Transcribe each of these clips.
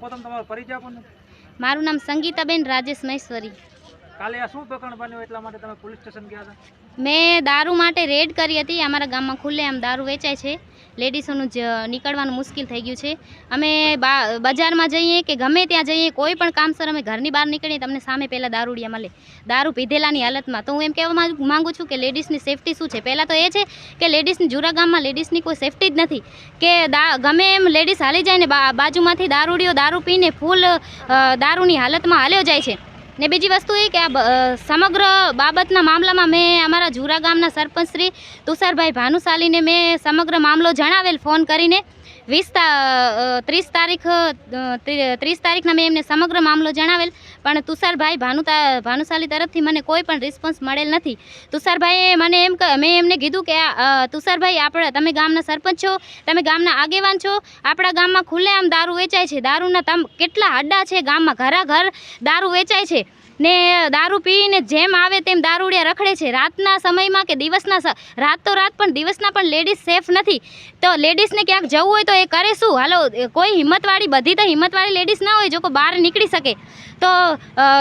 સૌપ્રથમ તમારો પરિચય આપો મારું નામ સંગીતાબેન રાજેશ મહેશ્વરી. કાલે આ શું પ્રકરણ બન્યું એટલા માટે તમે પોલીસ સ્ટેશન ગયા હતા? મેં દારૂ માટે રેડ કરી હતી. અમારા ગામમાં ખુલ્લે આમ દારૂ વેચાય છે. લેડીસોનું જ નીકળવાનું મુશ્કેલ થઈ ગયું છે. અમે બજારમાં જઈએ કે ગમે ત્યાં જઈએ, કોઈ પણ કામસર અમે ઘરની બહાર નીકળીએ, તમને સામે પહેલાં દારૂડિયા મળે. દારૂ પીધેલાની હાલતમાં. તો હું એમ કહેવા માગું છું કે લેડીઝની સેફટી શું છે? પહેલાં તો એ છે કે લેડીઝની જુરા ગામમાં લેડીઝની કોઈ સેફટી જ નથી. કે ગમે એમ લેડીઝ હાલી જાય ને બાજુમાંથી દારૂડિયો દારૂ પીને ફૂલ દારૂની હાલતમાં હાલ્યો જાય છે. ને બીજી વસ્તુ એ કે આ સમગ્ર બાબતના મામલામાં મેં અમારા જુરા ગામના સરપંચ શ્રી તુષારભાઈ ભાનુશાલીને મેં સમગ્ર મામલો જણાવેલ ફોન કરીને વીસ ત્રીસ તારીખ ત્રીસ તારીખના મેં એમને સમગ્ર મામલો જણાવેલ પણ તુષારભાઈ ભાનુતા ભાનુશાલી તરફથી મને કોઈ પણ રિસ્પોન્સ મળેલ નથી. તુષારભાઈએ મને એમ મેં એમને કીધું કે આ, તુષારભાઈ આપણે તમે ગામના સરપંચ છો તમે ગામના આગેવાન છો આપણા ગામમાં ખુલ્લેઆમ દારૂ વેચાય છે દારૂના તમ કેટલા અડ્ડા છે ગામમાં ઘરા ઘર દારૂ વેચાય છે. ને દારૂ પીને જેમ આવે તેમ દારૂડિયા રખડે છે. રાતના સમયમાં કે દિવસના રાત તો રાત પણ દિવસના પણ લેડીઝ સેફ નથી. તો લેડીઝને ક્યાંક જવું હોય તો એ કરે શું? હાલો કોઈ હિંમતવાળી, બધી તો હિંમતવાળી લેડીઝ ના હોય, જો કોઈ બહાર નીકળી શકે. તો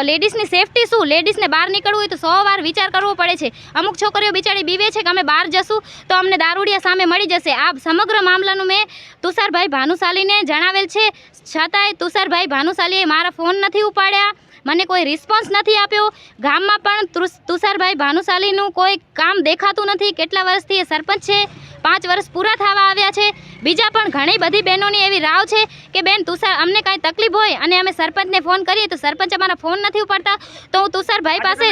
લેડીઝની સેફટી શું? લેડીઝને બહાર નીકળવું હોય તો સો વાર વિચાર કરવો પડે છે. અમુક છોકરીઓ બિચારી બીવે છે કે અમે બહાર જશું, તો અમને દારૂડિયા સામે મળી જશે. આ સમગ્ર મામલાનું મેં તુષારભાઈ ભાનુશાલીને જણાવેલ છે. છતાંય તુષારભાઈ ભાનુશાલીએ મારા ફોન નથી ઉપાડ્યા. મને કોઈ રિસ્પોન્સ નથી આપ્યો. ગામમાં પણ તુષ- તુષારભાઈ ભાનુશાલીનું કોઈ કામ દેખાતું નથી. કેટલા વર્ષથી એ સરપંચ છે? પાંચ વર્ષ પૂરા થવા આવ્યા છે. બીજા પણ ઘણી બધી બહેનોની એવી રાવ છે કે બેન તુષાર અમને કાંઈ તકલીફ હોય અને અમે સરપંચને ફોન કરીએ તો સરપંચ અમારા ફોન નથી ઉપાડતા. તો હું તુષારભાઈ પાસે?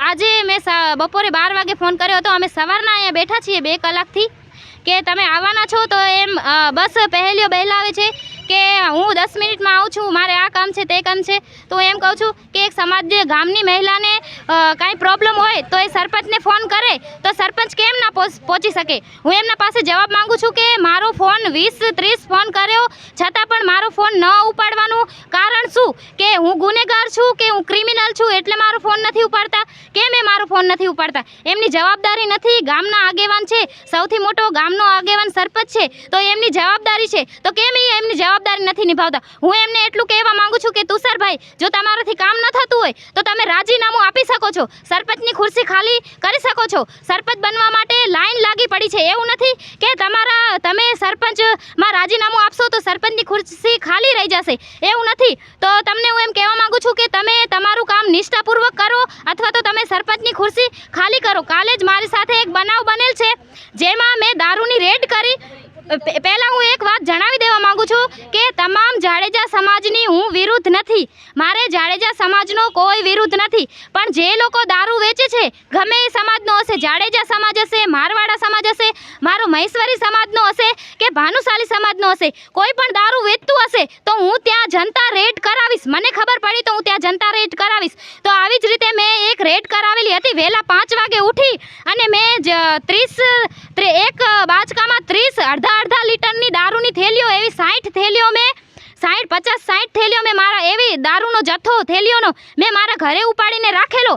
આજે મેં બપોરે બાર વાગે ફોન કર્યો હતો. અમે સવારના અહીંયા બેઠા છીએ બે કલાકથી. કે તમે આવવાના છો તો એમ બસ પહેલીઓ બહેલાવે છે. કે હું દસ મિનિટમાં આવું છું, મારે આ કામ છે, તે કામ છે, તો એમ કહું છું કે એક સમાજ ગામની મહિલાને કાંઈ પ્રોબ્લેમ હોય તો એ સરપંચને ફોન કરે તો સરપંચ કેમ ના પહોંચ- શકે? હું એમના પાસે જવાબ માગું છું કે મારો ફોન વીસ ત્રીસ ફોન કર્યો, છતાં પણ મારો ફોન ન ઉપાડવાનું કારણ શું? કે હું ગુનેગાર છું, કે હું ક્રિમિનલ છું, એટલે મારો ફોન નથી ઉપાડતા? કેમ એ મારો ફોન નથી ઉપાડતા? એમની જવાબદારી નથી, ગામના આગેવાન છે, સૌથી મોટો ગામનો આગેવાન સરપંચ છે, તો એમની જવાબદારી છે. તો કેમ એ એમની જવાબદારી નથી નિભાવતા? હું એમને એટલું કહેવા માંગુ છું કે તુષારભાઈ જો તમારાથી કામ ન થતું હોય, તો તમે રાજીનામું આપી શકો છો. સરપંચની ખુરશી ખાલી કરી શકો છો. સરપંચ બનવા માટે લાઈન લાગી પડી છે. એવું નથી કે તમારા, તમે સરપંચમાં રાજીનામું આપશો તો સરપંચની ખુરશી ખાલી રહી જશે. એવું નથી. તો તમને હું એમ કહેવા માગું છું કે તમે તમારું કામ નિષ્ઠાપૂર્વક કરો અથવા તો તમે સરપંચની ખુરશી ખાલી કરો. કાલે જ મારી સાથે એક બનાવ બનેલ છે. જેમાં મેં દારૂની રેડ કરી પહેલાં હું એક વાત જણાવી દેવા માંગુ છું કે તમામ જાડેજા સમાજની હું વિરુદ્ધ નથી. મારે જાડેજા સમાજનો કોઈ વિરુદ્ધ નથી. પણ જે લોકો દારૂ વેચે છે, ગમે એ સમાજનો હશે, જાડેજા સમાજ હશે, મારવાડા સમાજ હશે, મારો મહેશ્વરી સમાજનો હશે કે ભાનુશાલી સમાજનો હશે, કોઈ પણ દારૂ વેચતું હશે, તો હું ત્યાં જનતા રેડ કરાવીશ. મને ખબર પડી તો હું ત્યાં જનતા રેડ કરાવીશ. તો આવી જ રીતે મેં એક રેડ કરાવેલી હતી વહેલા પાંચ વાગે ઉઠી અને મેં જ ત્રીસ એક બાચકામાં ત્રીસ અડધા અડધા લીટરની દારૂની થેલીઓ, એવી સાઠ થેલીઓ મેં, સાઠ, પચાસ, સાઠ થેલીઓ મેં મારા, એવી દારૂનો જથ્થો થેલીઓનો મેં મારા ઘરે ઉપાડીને રાખેલો.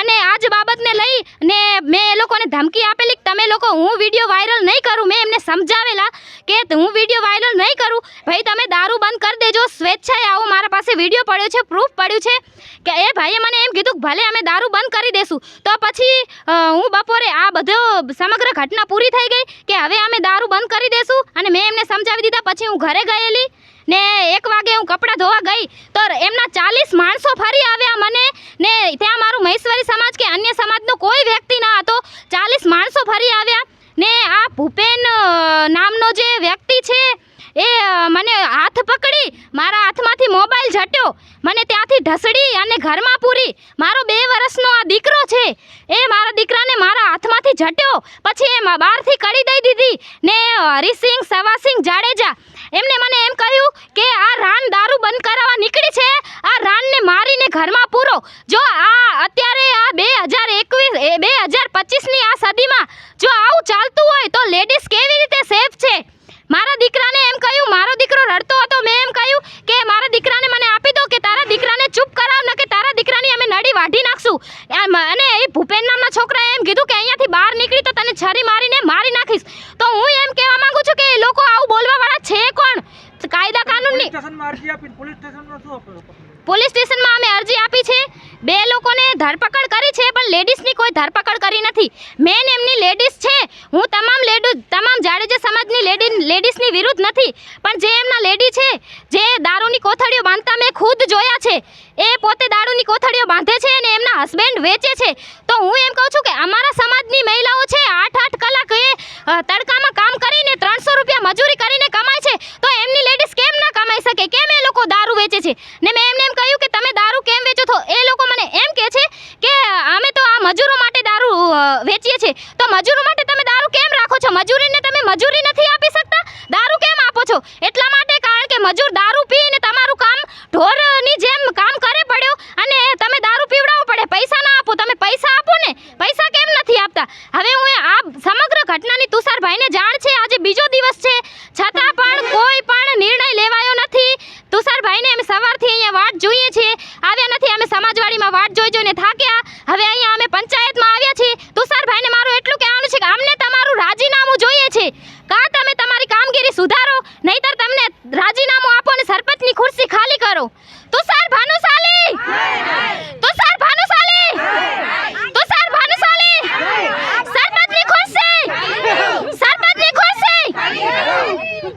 અને આ જ બાબતને લઈ ને મેં એ લોકોને ધમકી આપેલી તમે લોકો, હું વીડિયો વાયરલ નહીં કરું. મેં એમને સમજાવેલા કે હું વીડિયો વાયરલ નહીં કરું. ભાઈ, તમે દારૂ બંધ કરી દેજો. સ્વેચ્છાએ આવો. મારા પાસે વીડિયો પડ્યો છે પ્રૂફ પડ્યું છે કે, એ ભાઈએ મને એમ કીધું કે ભલે અમે દારૂ બંધ કરી દેશું, તો પછી હું બપોરે આ બધો સમગ્ર ઘટના પૂરી થઈ ગઈ કે હવે અમે દારૂ બંધ કરી દેશું. અને મેં એમને સમજાવી દીધા. પછી હું ઘરે ગયેલી. ને એક વાગે હું કપડાં ધોવા ગઈ, તો એમના ચાલીસ માણસો ફરી આવ્યા મને. ને ત્યાં મારું મહેશ્વરી સમાજ કે અન્ય સમાજનો કોઈ વ્યક્તિ ના હતો. ચાલીસ માણસો ફરી આવ્યા. ને આ ભૂપેન નામનો જે વ્યક્તિ છે, એ મને હાથ પકડી, મારા હાથમાંથી મોબાઈલ ઝટ્યો. મને ત્યાંથી ઢસડી અને ઘરમાં પૂરી. મારો બે વર્ષનો આ દીકરો છે, એ મારા દીકરાને મારા હાથમાંથી ઝટ્યો. પછી એ બહારથી કરી દઈ દીધી. ને હરિસિંહ, સવાસિંહ જાડેજા એમને મને એમ કહ્યું કે આ રાન દારૂ બંધ કરાવવા નીકળી છે. આ રાનને મારીને ઘરમાં પૂરો. જો આ અત્યારે આ બે હજાર એકવીસ બે હજાર પચીસની આ સદીમાં જો આવું ચાલતું હોય તો લેડીઝ કેવી રીતે સેફ છે? મારા દીકરાને એમ કહ્યું, મારો દીકરો રડતો હતો. મેં એમ કહ્યું કે, મારા દીકરાને મને આપી દો કે તારા દીકરાને ચૂપ કરાવ, ન કે તારા દીકરાની અમે નડી વાઢી નાખશું. અને એ ભૂપેન નામના છોકરાએ એમ કીધું કે અહીંયાથી બહાર નીકળી તો તને છરી મારીને મારી નાખીશ. તો હું એમ કહેવા માંગુ છું કે એ લોકો આવું પોલીસ સ્ટેશનનો શું સ્ટેશનમાં અમે અરજી આપી છે. બે લોકોને ધરપકડ કરી છે, પણ લેડીઝની કોઈ ધરપકડ કરી નથી. મેન એમની લેડીઝ છે. હું તમામ લેડીઝ તમામ જાડેજા સમાજની લેડી, લેડીઝની વિરુદ્ધ નથી. પણ જે એમના લેડી છે, જે દારૂની કોથળીઓ બાંધતા મેં ખુદ જોયા છે. એ પોતે દારૂની કોથળીઓ બાંધે છે અને એમના હસબન્ડ વેચે છે. તો હું એમ કહું છું કે અમારા સમાજની મહિલાઓ છે, આઠ આઠ કલાક એ તડકામાં કામ કરીને ત્રણસો રૂપિયા મજૂરી કરીને શકે? કેમ એ લોકો દારૂ વેચે છે? ને મેં એમને એમ કહ્યું કે, તમે દારૂ કેમ વેચો છો? એ લોકો મને એમ કહે છે કે, અમે તો આ મજૂરો માટે દારૂ વેચીએ છીએ. તો મજૂરો માટે તમે દારૂ કેમ રાખો છો? મજૂરીને તમે મજૂરી નથી આપી શકતા? દારૂ કેમ આપો છો? એટલા માટે કારણ કે મજૂર દારૂ પીને તમારું કામ ઢોરની જેમ કામ કરે પડ્યો અને તમે દારૂ પીવડાવવું પડે પૈસા ના આપો તમે પૈસા આપો ને પૈસા કેમ નથી આપતા હવે હું એ આ સમગ્ર ઘટનાની તુષારભાઈને જાણ છે આજે બીજો દિવસ છે છતાં પણ કોઈ પણ નિર્ણય લેવાયો નથી તુષારભાઈને અમે સવારથી અહીંયા વાટ જોઈએ છીએ આવ્યા નથી અમે સમાજવાડીમાં વાટ જોઈ જોઈને થાક્યા હવે અહીંયા અમે પંચાયતમાં આવ્યા છીએ તુષારભાઈને મારું એટલું કહેવાનું છે કે અમને તમારું રાજીનામું જોઈએ છે કાં તમે તમારી કામગીરી સુધારો નહીતર તમને રાજીનામું આપો અને સરપંચની ખુરશી ખાલી કરો તુષાર ભાનુશાલી તુષાર ભાનુશાલી તુષાર ભાનુશાલી સરપંચની ખુરશી સરપંચની ખુરશી